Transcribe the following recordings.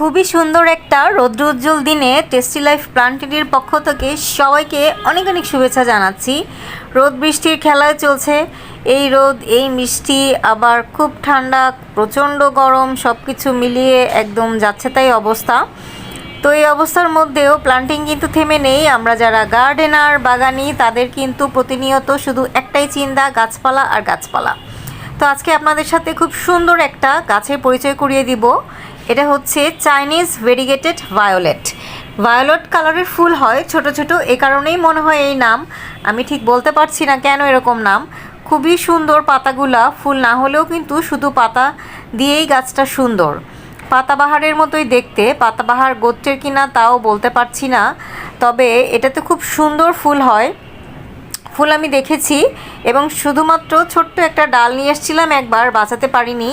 খুবই সুন্দর একটা রৌদ্র উজ্জ্বল দিনে টেস্টি লাইফ প্লান্টেডের পক্ষ থেকে সবাইকে অনেক অনেক শুভেচ্ছা জানাচ্ছি। রোদ বৃষ্টির খেলায় চলছে। এই রোদ, এই মিষ্টি, আবার খুব ঠান্ডা, প্রচণ্ড গরম সব কিছু মিলিয়ে একদম যাচ্ছে তাই অবস্থা। তো এই অবস্থার মধ্যেও প্লান্টিং কিন্তু থেমে নেই। আমরা যারা গার্ডেনার বাগানি, তাদের কিন্তু প্রতিনিয়ত শুধু একটাই চিন্তা, গাছপালা আর গাছপালা। তো আজকে আপনাদের সাথে খুব সুন্দর একটা গাছের পরিচয় করিয়ে দিব। এটা হচ্ছে চাইনিজ ভেরিগেটেড ভায়োলেট ভায়োলেট কালারের ফুল হয় ছোট ছোট, এ কারণেই মনে হয় এই নাম। আমি ঠিক বলতে পারছি না কেন এরকম নাম। খুবই সুন্দর পাতাগুলা, ফুল না হলেও কিন্তু শুধু পাতা দিয়েই গাছটা সুন্দর। পাতাবাহারের মতোই দেখতে, পাতাবাহার গোত্রের কিনা তাও বলতে পারছি না। তবে এটাতে খুব সুন্দর ফুল হয়। ফুল আমি দেখেছি এবং শুধুমাত্র ছোট্ট একটা ডাল নিয়ে এসেছিলাম একবার, বাঁচাতে পারিনি।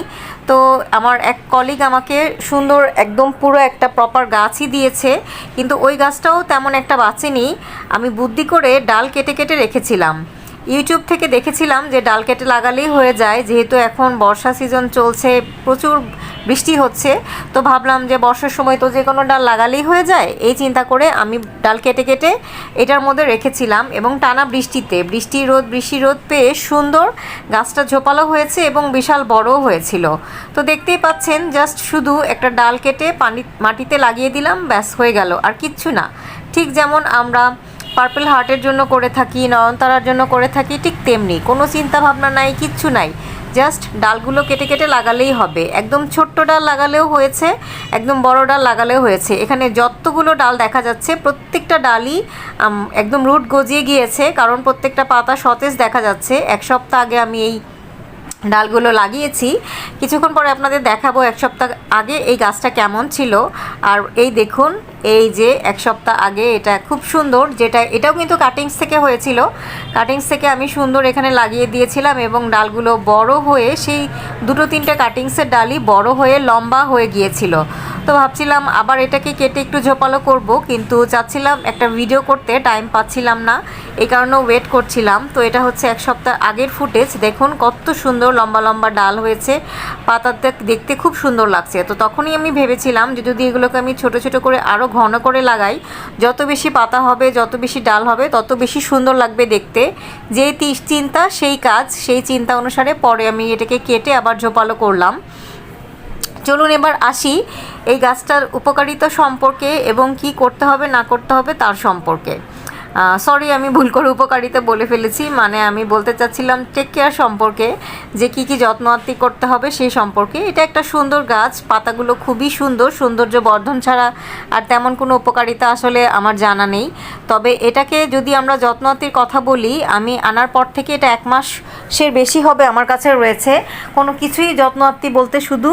তো আমার এক কলিগ আমাকে সুন্দর একদম পুরো একটা প্রপার গাছই দিয়েছে, কিন্তু ওই গাছটাও তেমন একটা বাঁচেনি। আমি বুদ্ধি করে ডাল কেটে কেটে রেখেছিলাম। ইউটিউব থেকে দেখেছিলাম যে ডাল কেটে লাগালেই হয়ে যায়, যেহেতু এখন বর্ষা সিজন চলছে, প্রচুর বৃষ্টি হচ্ছে, তো ভাবলাম যে বর্ষার সময় তো যে কোনো ডাল লাগালেই হয়ে যায়, এই চিন্তা করে আমি ডাল কেটে কেটে এটার মধ্যে রেখেছিলাম এবং টানা বৃষ্টিতে, বৃষ্টি রোদ বৃষ্টি রোদ পেয়ে সুন্দর গাছটা ঝোপালো হয়েছে এবং বিশাল বড়ও হয়েছিল। তো দেখতেই পাচ্ছেন জাস্ট শুধু একটা ডাল কেটে পানি, মাটিতে লাগিয়ে দিলাম, ব্যাস হয়ে গেল, আর কিচ্ছু না। ঠিক যেমন আমরা পার্পল হার্টের জন্য করে থাকি, নয়নতারার জন্য করে থাকি, ঠিক তেমনি। কোনো চিন্তা ভাবনা নাই, কিচ্ছু নাই। জাস্ট ডালগুলো কেটে কেটে লাগালেই হবে। একদম ছোট্ট ডাল লাগালেও হয়েছে, একদম বড় ডাল লাগালেও হয়েছে। এখানে যতগুলো ডাল দেখা যাচ্ছে, প্রত্যেকটা ডালই একদম রুট গজিয়ে গিয়েছে, কারণ প্রত্যেকটা পাতা সতেজ দেখা যাচ্ছে। এক সপ্তাহ আগে আমি এই ডালগুলো লাগিয়েছি। কিছুক্ষণ পরে আপনাদের দেখাবো এক সপ্তাহ আগে এই গাছটা কেমন ছিল। আর এই দেখুন এই যে এক সপ্তাহ আগে এটা খুব সুন্দর, যেটা এটাও কিন্তু কাটিংস থেকে হয়েছিল। কাটিংস থেকে আমি সুন্দর এখানে লাগিয়ে দিয়েছিলাম এবং ডালগুলো বড় হয়ে সেই দুটো তিনটে কাটিংসের ডালই বড় হয়ে লম্বা হয়ে গিয়েছিল। তো ভাবছিলাম আবার এটাকে কেটে একটু ঝোপালো করব, কিন্তু চাচ্ছিলাম একটা ভিডিও করতে টাইম পাচ্ছিলাম না, এই কারণেও ওয়েট করছিলাম। তো এটা হচ্ছে এক সপ্তাহ আগের ফুটেজ দেখুন কত সুন্দর লম্বা লম্বা ডাল হয়েছে, পাতাতে দেখতে খুব সুন্দর লাগছে। তো তখনই আমি ভেবেছিলাম যে যদি এগুলোকে আমি ছোট ছোট করে আরও ঘন করে লাগাই। যত বেশি পাতা হবে, যত বেশি ডাল হবে, তত বেশি সুন্দর লাগবে দেখতে। যে চিন্তা, সেই কাজ, সেই চিন্তা অনুসারে পরে আমি এটাকে কেটে আবার ঝোপালো করলাম। চলুন এবার আসি এই গাছটার উপকারিতা সম্পর্কে এবং কি করতে হবে, না করতে হবে তার সম্পর্কে। সরি আমি ভুল করে উপকারিতা বলে ফেলেছি। মানে আমি বলতে চাচ্ছিলাম টেক কেয়ার সম্পর্কে যে কি কি যত্ন আত্তি করতে হবে সেই সম্পর্কে। এটা একটা সুন্দর গাছ, পাতাগুলো খুবই সুন্দর, সৌন্দর্য বর্ধন ছাড়া আর তেমন কোনো উপকারিতা আসলে আমার জানা নেই। তবে এটাকে যদি আমরা যত্ন আত্তির কথা বলি, আমি আনার পর থেকে এটা এক মাসের বেশি হবে আমার কাছে রয়েছে। কোনো কিছুই যত্ন আত্তি বলতে শুধু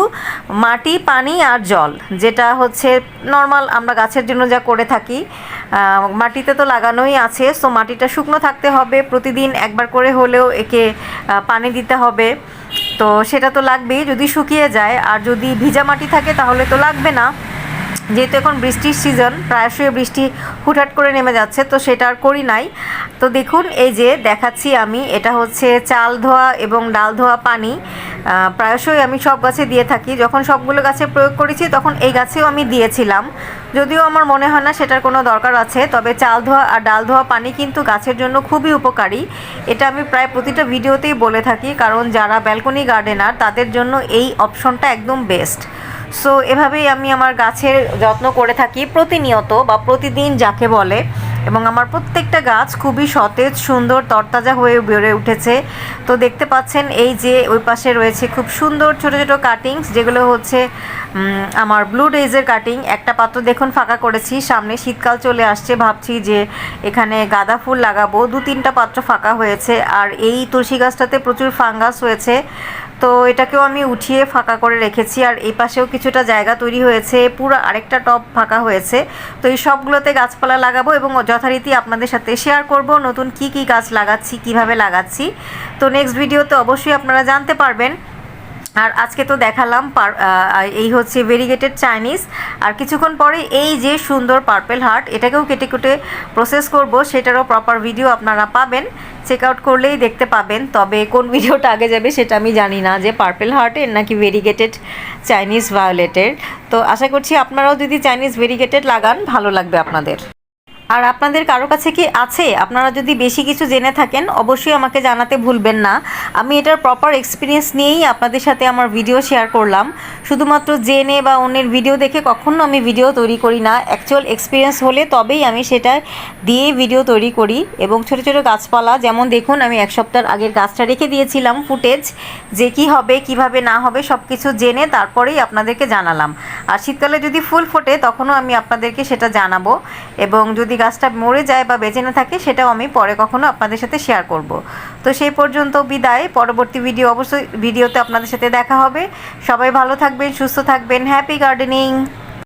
মাটি, পানি আর জল, যেটা হচ্ছে নর্মাল আমরা গাছের জন্য যা করে থাকি। মাটিতে তো লাগানোই আছে সো মাটিটা শুকনো থাকতে হবে। প্রতিদিন একবার করে হলেও একে পানি দিতে হবে। তো সেটা তো লাগবেই, যদি শুকিয়ে যায়। আর যদি ভিজা মাটি থাকে তাহলে তো লাগবে না। যেহেতু এখন বৃষ্টির সিজন প্রায়শই বৃষ্টি হুটহাট করে নেমে যাচ্ছে, তো সেটা আর করি নাই। তো দেখুন, এই যে দেখাচ্ছি আমি, এটা হচ্ছে চাল ধোয়া এবং ডাল ধোয়া পানি। প্রায়শই আমি সব গাছে দিয়ে থাকি। যখন সবগুলো গাছে প্রয়োগ করেছি, তখন এই গাছেও আমি দিয়েছিলাম। যদিও আমার মনে হয় না সেটার কোনো দরকার আছে, তবে চাল ধোয়া আর ডাল ধোয়া পানি কিন্তু গাছের জন্য খুবই উপকারী। এটা আমি প্রায় প্রতিটা ভিডিওতেই বলে থাকি, কারণ যারা ব্যালকনি গার্ডেনার তাদের জন্য এই অপশনটা একদম বেস্ট সো এভাবেই আমি আমার গাছের যত্ন করে থাকি প্রতিনিয়ত বা প্রতিদিন যাকে বলে। এবং আমার প্রত্যেকটা গাছ খুবই সতেজ, সুন্দর, তরতাজা হয়ে বেড়ে উঠেছে। তো দেখতে পাচ্ছেন, এই যে ওই পাশে রয়েছে খুব সুন্দর ছোট ছোট কাটিংস যেগুলো হচ্ছে আমার ব্লু ডেজের কাটিং একটা পাত্র দেখুন, ফাঁকা করেছি। সামনে শীতকাল চলে আসছে, ভাবছি যে এখানে গাঁদা ফুল লাগাবো। দু তিনটা পাত্র ফাঁকা হয়েছে। আর এই তুলসী গাছটাতে প্রচুর ফাঙ্গাস হয়েছে। তো এটাকেও আমি উঠিয়ে ফাঁকা করে রেখেছি আর এই পাশেও কিছুটা জায়গা তৈরি হয়েছে, পুরো আরেকটা টপ ফাঁকা হয়েছে। তো এই সবগুলোতে গাছপালা লাগাবো এবং যথারীতি আপনাদের সাথে শেয়ার করব নতুন কি কি গাছ লাগাচ্ছি, কীভাবে লাগাচ্ছি। তো নেক্সট ভিডিওতে অবশ্যই আপনারা জানতে পারবেন। আর আজকে তো দেখালাম এই হচ্ছে ভেরিগেটেড চাইনিজ আর কিছুক্ষণ পরে এই যে সুন্দর পার্পেল হার্ট এটাকেও কেটে কেটে প্রসেস করব, সেটারও প্রপার ভিডিও আপনারা পাবেন। চেক আউট করলেই দেখতে পাবেন, তবে কোন ভিডিওটা আগে যাবে সেটা আমি জানি না, যে পার্পেল হার্টের নাকি ভেরিগেটেড চাইনিজ ভায়োলেটের তো আশা করছি আপনারাও যদি চাইনিজ ভেরিগেটেড লাগান, ভালো লাগবে আপনাদের। আর আপনাদের কারও কাছে কি আছে? আপনারা যদি বেশি কিছু জেনে থাকেন, অবশ্যই আমাকে জানাতে ভুলবেন না। আমি এটার প্রপার এক্সপিরিয়েন্স নিয়েই আপনাদের সাথে আমার ভিডিও শেয়ার করলাম। শুধুমাত্র জেনে বা অন্যের ভিডিও দেখে কখনো আমি ভিডিও তৈরি করি না। অ্যাকচুয়াল এক্সপিরিয়েন্স হলে তবেই আমি সেটা দিয়ে ভিডিও তৈরি করি। এবং ছোটো ছোটো গাছপালা, যেমন দেখুন, আমি এক সপ্তাহ আগের গাছটা রেখে দিয়েছিলাম ফুটেজ। যে কি হবে, কীভাবে না হবে সব কিছু জেনে তারপরেই আপনাদেরকে জানালাম। আর শীতকালে যদি ফুল ফোটে, তখনও আমি আপনাদেরকে সেটা জানাব। এবং যদি গাছটা মরে যায় বা বেঁচে না থাকে, সেটাও আমি পরে কখনো আপনাদের সাথে শেয়ার করব। তো সেই পর্যন্ত বিদায়। পরবর্তী ভিডিও অবশ্যই ভিডিওতে আপনাদের সাথে দেখা হবে। সবাই ভালো থাকবেন, সুস্থ থাকবেন। Happy gardening